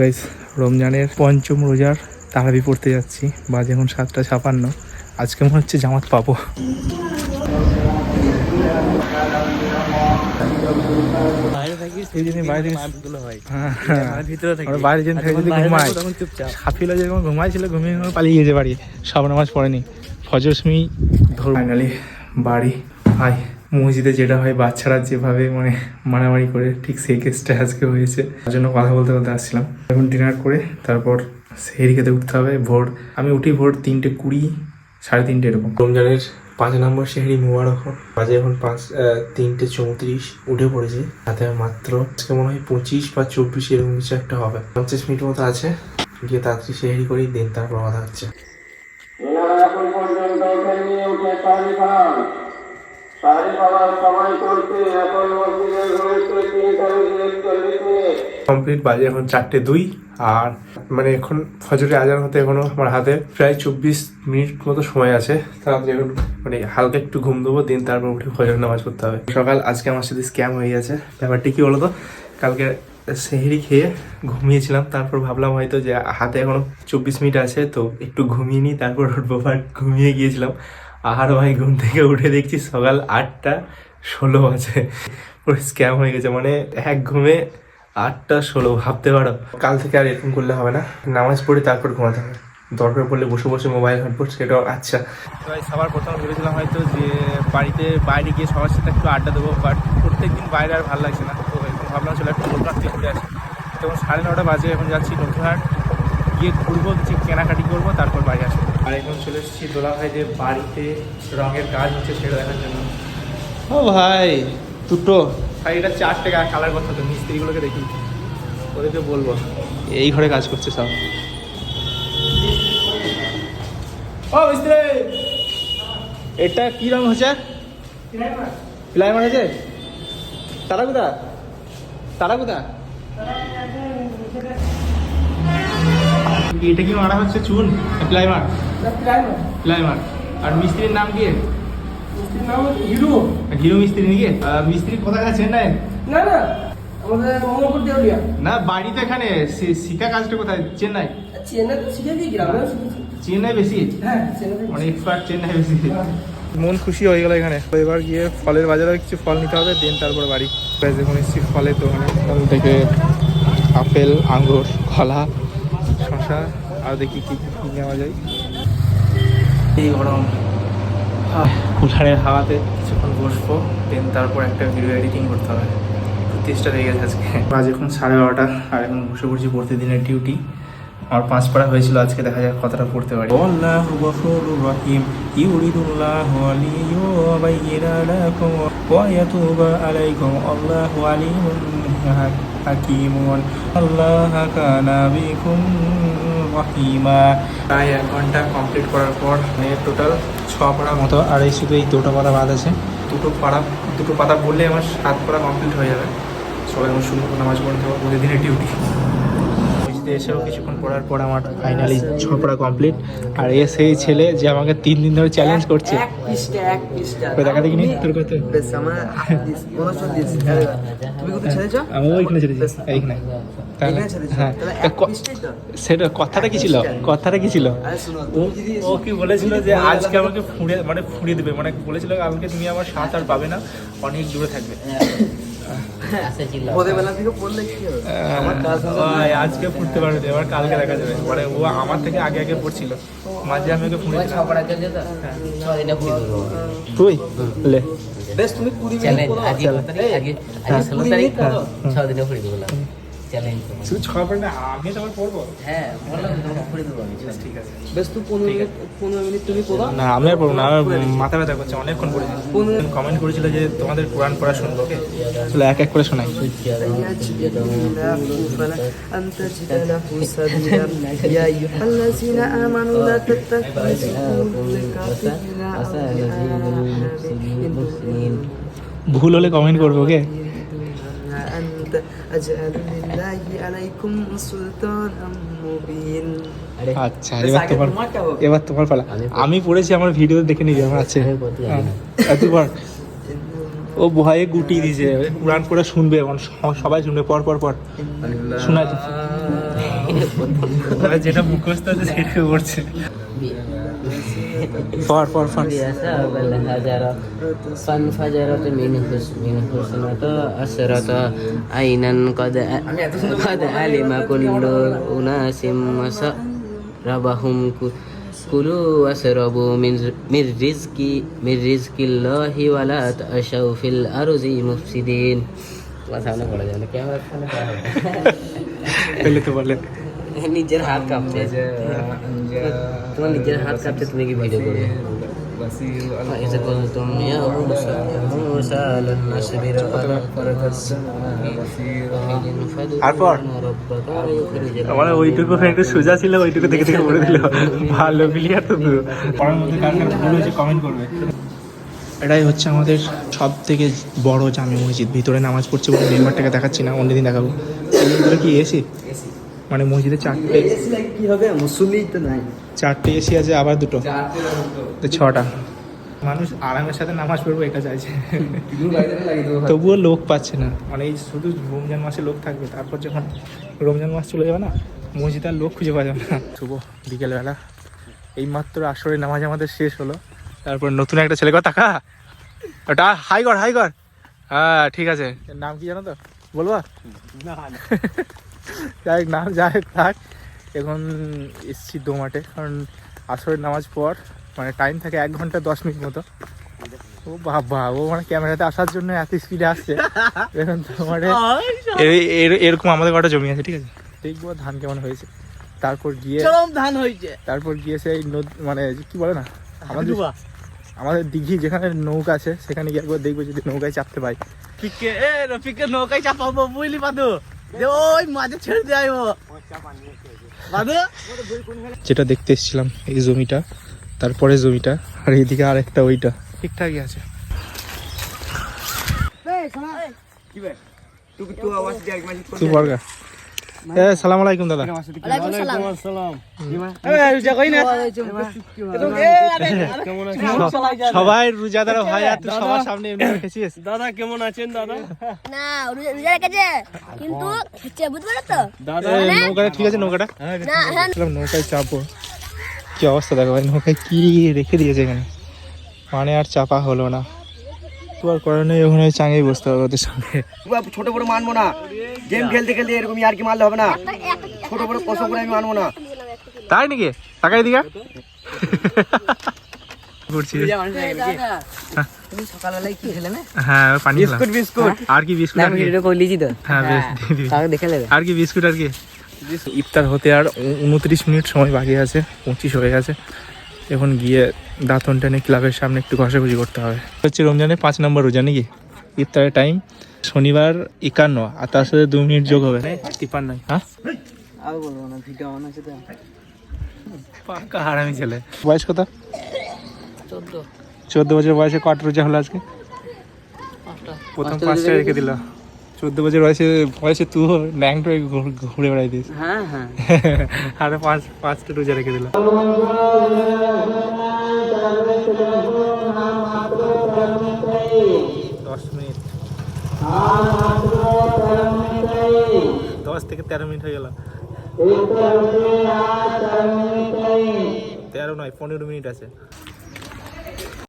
Guys রমজানের পঞ্চম রোজার তারাবি পড়তে যাচ্ছি। বাজে এখন সাতটা ছাপান্ন। আজকে মনে হচ্ছে জামাত পাবো। সাফিলা যেরকম ঘুমাইছিল ঘুমিয়ে পালিয়ে গেছে বাড়ি। সব নামাজ পড়েনি। ফজর সময় ফাইনালি বাড়ি। ভাই মসজিদে যেটা হয় বাচ্চারা যেভাবে মানে মারামারি করে ঠিক সেই কেসটা আজকে হয়েছে। তার জন্য কথা বলতে বলতে আসছিলাম। এখন ডিনার করে তারপর সেহরি খেতে উঠতে হবে ভোর। আমি উঠি ভোর তিনটে কুড়ি সাড়ে তিনটে এরকম। রমজানের পাঁচ নম্বর সেহরি মুবারক বাজে এখন পাঁচ তিনটে চৌত্রিশ উঠে পড়েছে। তাতে মাত্র আজকে মনে হয় পঁচিশ বা চব্বিশ এরকম কিছু একটা হবে। পঞ্চাশ মিনিট মতো আছে। গিয়ে তাড়াতাড়ি সেহরি করি দিন তারপর কথা হচ্ছে। এনারা এখন পর্যন্ত কমপ্লিট বাজে এখন চারটে দুই, আর মানে এখন ফজরে আজান হতে এখনও আমার হাতে প্রায় চব্বিশ মিনিট মতো সময় আছে। তারপরে এখন মানে হালকা একটু ঘুম দেবো, দিন তারপর উঠে ফজর নামাজ পড়তে হবে। সকাল, আজকে আমার সাথে স্ক্যাম হয়ে গেছে। ব্যাপারটা কি বলতো? কালকে সেহেরি খেয়ে ঘুমিয়েছিলাম, তারপর ভাবলাম হয়তো যে হাতে এখনও চব্বিশ মিনিট আছে, তো একটু ঘুমিয়ে নিই, তারপর উঠবো। বাট ঘুমিয়ে গিয়েছিলাম। আর ভাই ঘুম থেকে উঠে দেখছি সকাল আটটা ষোলো আছে পুরো স্ক্যাম হয়ে গেছে মানে এক ঘুমে আটটা ষোলো ভাবতে পারো। কাল থেকে আর এরকম করলে হবে না। নামাজ পড়ে তারপর ঘুমাতে হবে। দরকার পড়লে বসে বসে মোবাইল ঘাটবো সেটাও আচ্ছা। সবার প্রথম ভেবেছিলাম হয়তো যে বাড়িতে বাইরে গিয়ে সবার সাথে একটু আড্ডা দেবো বাট প্রত্যেক দিন বাইরে আর ভালো লাগছে না। তো এখন ভাবলাম চলে একটু কলকাতা থেকে ঘুরে আসি। তখন সাড়ে নটা বাজে এখন যাচ্ছি নতুনহাট। গিয়ে ঘুরবো কিছু কেনাকাটি করব তারপর বাড়ি আসব। আর এখন চলে এসেছি দোলা ভাই যে বাড়িতে। রঙের কাজ হচ্ছে সেটা দেখার জন্য। ও ভাই দুটো। ভাই এটা চার টাকা কালার কথা তো মিস্ত্রিগুলোকে দেখি। ওদেরকে বলব। এই ঘরে কাজ করছে সব। ও মিস্ত্রি! এটা কি রং হচ্ছে প্লাইমার। হয়েছে? তারা কোথা তারা কোথা এটা কি মারা হচ্ছে? চুন। প্লাইমার। প্লাইমার। আর মিস্ত্রির নাম কি? হিরো। হিরো মিস্ত্রি নাকি? মিস্ত্রি কোথায় আছে চেন্নাই? না না। না বাড়ি তো এখানে। শি- শিক্ষা কাজটা কোথায়? চেন্নাই? চেন্নাই তো শিখে দিয়ে গ্রামে চেন্নাই বেশি? হ্যাঁ চেন্নাই মানে এক্সপার্ট চেন্নাই বেশি। মন খুশি হয়ে গেল এখানে। তো এবার গিয়ে ফলের বাজারে কিছু ফল নিতে হবে দেন তারপর বাড়ি। এখন এসেছি ফলে তো ফল থেকে আপেল আঙ্গুর কলা। শশা আর দেখি কি কি কি নেওয়া যায়। এই গরম। কুলারের হাওয়াতে কিছুক্ষণ বসবো দেন তারপর একটা ভিডিও এডিটিং করতে হবে। চেষ্টা হয়ে গেছে আজকে। আজ এখন সাড়ে বারোটা আর এখন বসে পড়ছি পড়তে দিনের ডিউটি আমার পাঁচ পাড়া হয়েছিল আজকে দেখা যাক কতটা পড়তে পারি। আল্লাহু গফুরুর রহিম ইউরিদুল্লাহু লিইয়ুবাইয়িনা লাকুম ওয়া ইয়াতুবা আলাইকুম আল্লাহু আলিমুন হাকিমুন। আল্লাহ কানা বিকুম রহিমা। প্রায় এক ঘণ্টা কমপ্লিট করার পর টোটাল ছ পাড়া মতো, আর এই শুধু এই দুটো পাড়া বাদ আছে। দুটো পাড়া, দুটো পাতা বললে আমার সাত পাড়া কমপ্লিট হয়ে যাবে। সবাই আমার সুন্দর নামাজ পড়তে হবে, প্রতিদিনের ডিউটি মসজিদে এসেও কিছুক্ষণ পড়ার পর আমার ফাইনালি ছপড়া কমপ্লিট আর এ সেই ছেলে যে আমাকে তিন দিন ধরে চ্যালেঞ্জ করছে। দেখা তোর কত তুমি আমি ওইখানে ছেড়েছি এইখানে হ্যাঁ তো সেটা কথাটা কি ছিল? কথাটা কি ছিল? আরে শোনো ও কি বলেছিল যে আজকে আমাকে ফুঁড়ে মানে ফুঁড়ে দেবে। মানে বলেছিল কালকে তুমি আমার সাঁতার পাবে না অনেক দূরে থাকবে। ওই, আজকে ফুটতে পারবে এবার কালকে দেখা যাবে। মানে ও আমার থেকে আগে আগে পড়ছিল। মাঝে আমি ওকে ফুঁড়ে তুই? লে। বেশ তুমি কুড়ি মিনিট পড়ো। দিনে মিনিট পড়ো। না তোমার পড়ব। হ্যাঁ বেশ পনেরো মিনিট পনেরো মিনিট তুমি না আমি আর পড়ব না মাথা ব্যথা করছে অনেকক্ষণ পনেরো কমেন্ট যে তোমাদের পড়া শুনব এক এক করে শোনাই। ভুল হলে কমেন্ট করব ওকে? أن أجعل لله عليكم سلطانا مبين আচ্ছা এবার তোমার এবার তোমার পালা আমি পড়েছি আমার ভিডিও দেখে নিবি আমার আছে হ্যাঁ, দুবার ও ভয়ে গুটি দিয়েছে কোরআন পড়ে শুনবে এখন স- সবাই শুনবে পর পর পর শোনা মানে যেটা মুখস্থ আছে সেটা করছে Min hus min husnata asrata ainan qad qad alima kullu unasim masa rabahum ku- kulu wasrabu min min rizqi min rizqillahi wa la ta'shaw fil ardi mufsidin কথা না ক্যামেরা ফোনে করা হবে পেলে তো বলেন নিজের হাত কাঁপছে তোমার নিজের হাত কাঁপছে তুমি কি ভিডিও করবে إذا قلتم يا موسى يا موسى لن نصبر على তারপর? ربك يخرج আমার ওইটুকু একটু সোজা ছিল ওইটুকু দেখে দেখে বলে দিল ভালো প্লেয়ার তো তুই পড়ার মধ্যে কার কার ভুল হয়েছে কমেন্ট করবে এটাই হচ্ছে আমাদের সব থেকে বড় জামে মসজিদ ভিতরে নামাজ পড়ছে বলে মেম্বারটাকে দেখাচ্ছি না অন্যদিন দেখাবো এগুলো কি এসি মানে মসজিদে চারটে কি হবে? মুসল্লি তো নাই। চারটে এসি আছে আবার দুটো। তো ছটা। মানুষ আরামের সাথে নামাজ পড়ব এটা চাইছে তবুও লোক পাচ্ছে না। মানে এই শুধু রমজান মাসে লোক থাকবে তারপর যখন রমজান মাস চলে যাবে না মসজিদ আর লোক খুঁজে পাওয়া যাবে না। শুভ বিকেলবেলা। এই মাত্র আসরে নামাজ আমাদের শেষ হলো। তারপর নতুন একটা ছেলে কথা টাকা ওটা হাই কর হাই কর। হ্যাঁ ঠিক আছে। নাম কি জানো তো? বলবা? যাই হোক, নাম যাই হোক, থাক। এখন এসছি দোমাটে কারণ আসরের নামাজ পর মানে টাইম থাকে এক ঘণ্টা দশ মিনিট মতো। ও বাবা ও মানে ক্যামেরাতে আসার জন্য এত স্পিডে আসছে। এখন তোমারে এরকম আমাদের কটা জমি আছে ঠিক আছে? দেখব ধান কেমন হয়েছে। তারপর গিয়ে ধান হয়েছে। তারপর গিয়ে সেই নদ- মানে কি বলে না? আমাদের আমাদের দিঘি যেখানে নৌকা আছে সেখানে গিয়ে একবার দেখব যদি নৌকায় চাপতে পাই। এ রফিককে নৌকায় চাপাবো বুঝলি ওই মাঝে ছেড়ে দেয় ও যেটা দেখতে এসছিলাম এই জমিটা তারপরে জমিটা আর এইদিকে আর একটা ওইটা। ঠিকঠাকই আছে। তুই এ সালাম আলাইকুম দাদা সবাই রোজাদার ভাই আর সবার সামনে এমনি রেখেছিস দাদা কেমন আছেন দাদা? না রোজা রোজা রেখেছে কিন্তু হচ্ছে বুঝতে পারো তো এ, নৌকাটা ঠিক আছে নৌকাটা? না হ্যাঁ নৌকায় চাপো। কি অবস্থা দেখো ভাই নৌকায় কি রেখে দিয়েছে এখানে? মানে আর চাপা হলো না। আর করার নেই ওখানে চাঙেই বসতে হবে ওদের সঙ্গে। ছোট বড় মানবো না। গেম খেলতে খেলতে এরকম আর কি মারলে হবে না? ছোট বড় কষ্ট করে আমি মানবো না। তাই নাকি? তাকাই তুমি সকালবেলায় কি খেলে না? হ্যাঁ পানি খেলাম। বিস্কুট আর কি বিস্কুট আর আমি কি? ভিডিও তো হ্যাঁ দেখে নেবে। আর কি বিস্কুট আর কি? ইফতার হতে আর উনত্রিশ মিনিট সময় বাকি আছে পঁচিশ হয়ে গেছে। এখন গিয়ে দাঁতন টেনে ক্লাবের সামনে একটু ঘষাঘষি করতে হবে। হচ্ছে রমজানের পাঁচ নম্বর রোজা নাকি? ইফতারের টাইম শনিবার একান্ন আর তার সাথে দু মিনিট যোগ হবে তিপান্ন হ্যাঁ? হারামি ছেলে। বয়স কত? চোদ্দ। বছর বয়সে কট রোজা হলো আজকে? প্রথম পাঁচটা পাঁচটা রেখে দিল। চোদ্দ বছর বয়সে বয়সে তুই ন্যাংটো ঘুর- বেড়াইতিস। হ্যাঁ হ্যাঁ। আরে পাঁচ পাঁচটা রোজা রেখে দিল দশ মিনিট। দশ থেকে তেরো মিনিট হয়ে গেল। তেরো নয় পনেরো মিনিট আছে।